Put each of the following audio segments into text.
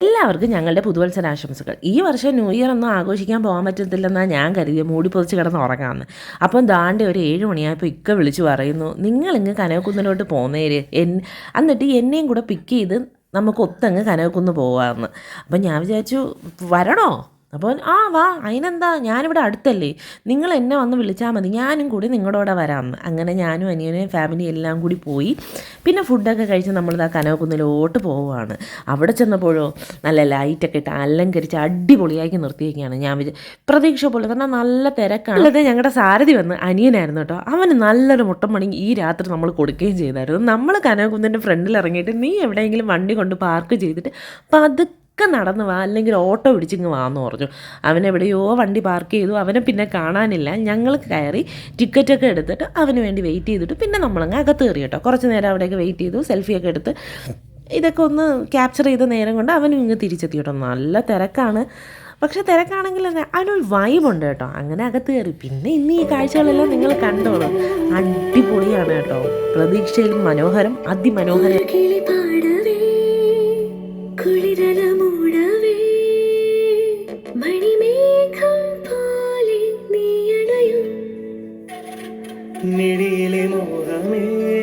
എല്ലാവർക്കും ഞങ്ങളുടെ പുതുവത്സരാശംസകൾ. ഈ വർഷം ന്യൂ ഇയർ ഒന്നും ആഘോഷിക്കാൻ പോകാൻ പറ്റത്തില്ലെന്നാണ് ഞാൻ കരുതിയത് മൂടി പൊതിച്ച് കിടന്ന് ഉറങ്ങാമെന്ന് അപ്പം ദാണ്ടെ ഒരു ഏഴ് മണിയായപ്പോൾ ഇക്ക വിളിച്ച് പറയുന്നു നിങ്ങൾ ഇങ്ങ് കനകക്കുന്നിലോട്ട് പോന്നേര് എൻ എന്നിട്ട് എന്നെയും കൂടെ പിക്ക് ചെയ്ത് നമുക്ക് ഒത്തങ്ങ് കനകക്കുന്ന് പോകാമെന്ന് അപ്പം ഞാൻ വിചാരിച്ചു വരണോ? അപ്പോൾ ആ വാ അതിനെന്താ ഞാനിവിടെ അടുത്തല്ലേ. നിങ്ങൾ എന്നെ വന്ന് വിളിച്ചാൽ മതി. ഞാനും കൂടി നിങ്ങളുടെ കൂടെ വരാമെന്ന് അങ്ങനെ ഞാനും അനിയനെയും ഫാമിലി എല്ലാം കൂടി പോയി. പിന്നെ ഫുഡൊക്കെ കഴിച്ച് നമ്മളിതാ കനവക്കുന്നിലോട്ട് പോവുകയാണ്. അവിടെ ചെന്നപ്പോഴോ നല്ല ലൈറ്റൊക്കെ ഇട്ട് അലങ്കരിച്ച് അടിപൊളിയാക്കി നിർത്തിയൊക്കെയാണ് ഞാൻ പ്രതീക്ഷ പോലെ തന്നെ നല്ല തിരക്കാണ്. അല്ലാതെ ഞങ്ങളുടെ സാരഥി വന്ന് അനിയനായിരുന്നു കേട്ടോ. അവന് നല്ലൊരു മുട്ടം പണി ഈ രാത്രി നമ്മൾ കൊടുക്കുകയും ചെയ്തായിരുന്നു. നമ്മൾ കനവക്കുന്നിന്റെ ഫ്രണ്ടിൽ ഇറങ്ങിയിട്ട് നീ എവിടെയെങ്കിലും വണ്ടി കൊണ്ട് പാർക്ക് ചെയ്തിട്ട് പതുക്കെ ഒക്കെ നടന്ന് വാ അല്ലെങ്കിൽ ഓട്ടോ പിടിച്ചിങ്ങ് വാന്ന് പറഞ്ഞു. അവനെവിടെയോ വണ്ടി പാർക്ക് ചെയ്തു അവനെ പിന്നെ കാണാനില്ല. ഞങ്ങൾ കയറി ടിക്കറ്റൊക്കെ എടുത്തിട്ട് അവന് വേണ്ടി വെയിറ്റ് ചെയ്തിട്ട് പിന്നെ നമ്മളങ്ങ് അകത്ത് കയറി കേട്ടോ. കുറച്ച് നേരം അവിടെയൊക്കെ വെയിറ്റ് ചെയ്തു സെൽഫിയൊക്കെ എടുത്ത്. ഇതൊക്കെ ഒന്ന് ക്യാപ്ചർ ചെയ്ത നേരം കൊണ്ട് അവനും ഇങ്ങ് തിരിച്ചെത്തി കേട്ടോ. നല്ല തിരക്കാണ്. പക്ഷെ തിരക്കാണെങ്കിൽ അതിനൊരു വൈബുണ്ട് കേട്ടോ. അങ്ങനെ അകത്ത് കയറി. പിന്നെ ഇന്ന് ഈ കാഴ്ചകളെല്ലാം നിങ്ങൾ കണ്ടോളൂ. അടിപൊളിയാണ് കേട്ടോ. പ്രതീക്ഷയിലും മനോഹരം അതിമനോഹരം. Amen.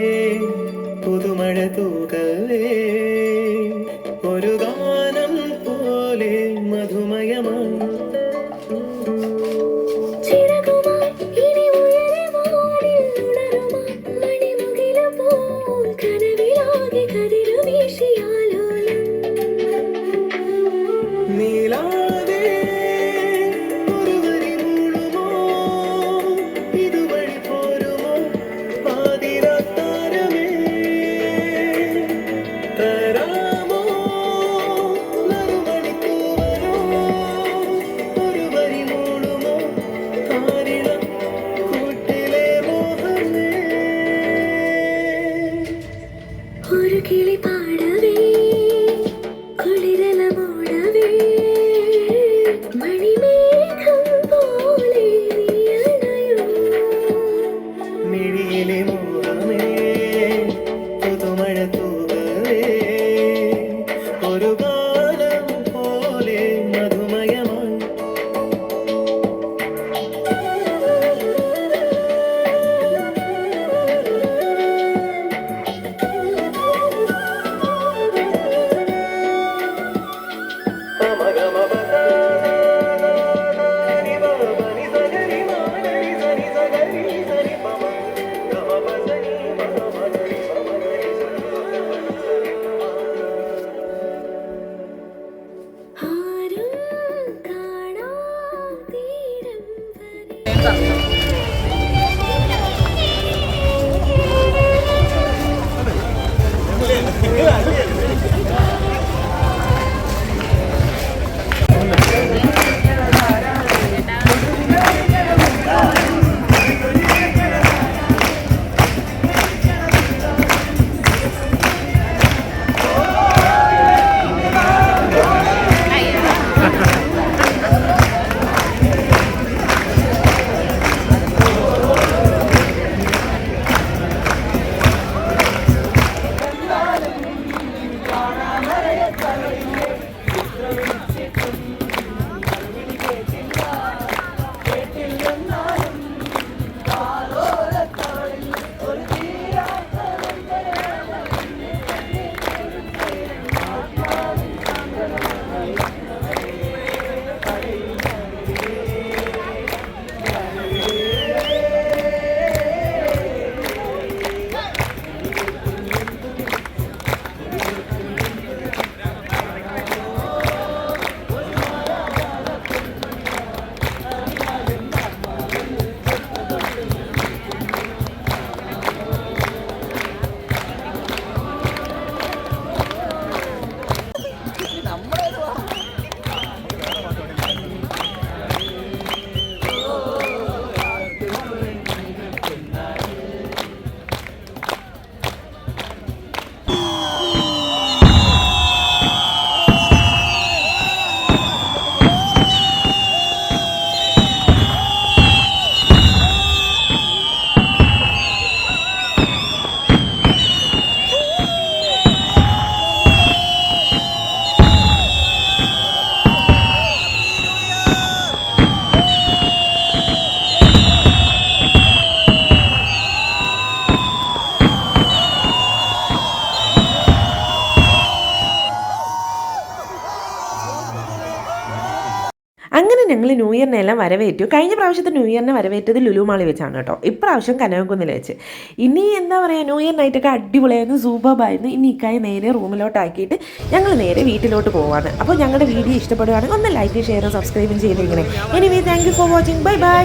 ഞങ്ങൾ ന്യൂ ഇയറിനെ എല്ലാം വരവേറ്റു. കഴിഞ്ഞ പ്രാവശ്യത്തെ ന്യൂ ഇയറിനെ വരവേറ്റത് ലുലു മാളി വെച്ചാണ് കേട്ടോ. ഇപ്രാവശ്യം കനകക്കുന്നിൽ വെച്ച്. ഇനി എന്താ പറയുക ന്യൂ ഇയർ നൈറ്റൊക്കെ അടിപൊളിയായിരുന്നു സൂപ്പർബായിരുന്നു ഇനി ഇക്കായി നേരെ റൂമിലോട്ടാക്കിയിട്ട് ഞങ്ങൾ നേരെ വീട്ടിലോട്ട് പോവാണ്. അപ്പോൾ ഞങ്ങളുടെ വീഡിയോ ഇഷ്ടപ്പെടുകയാണെങ്കിൽ ഒന്ന് ലൈക്ക് ഷെയറും സബ്സ്ക്രൈബും ചെയ്തിരിക്കണേ. Anyway thank you for watching bye bye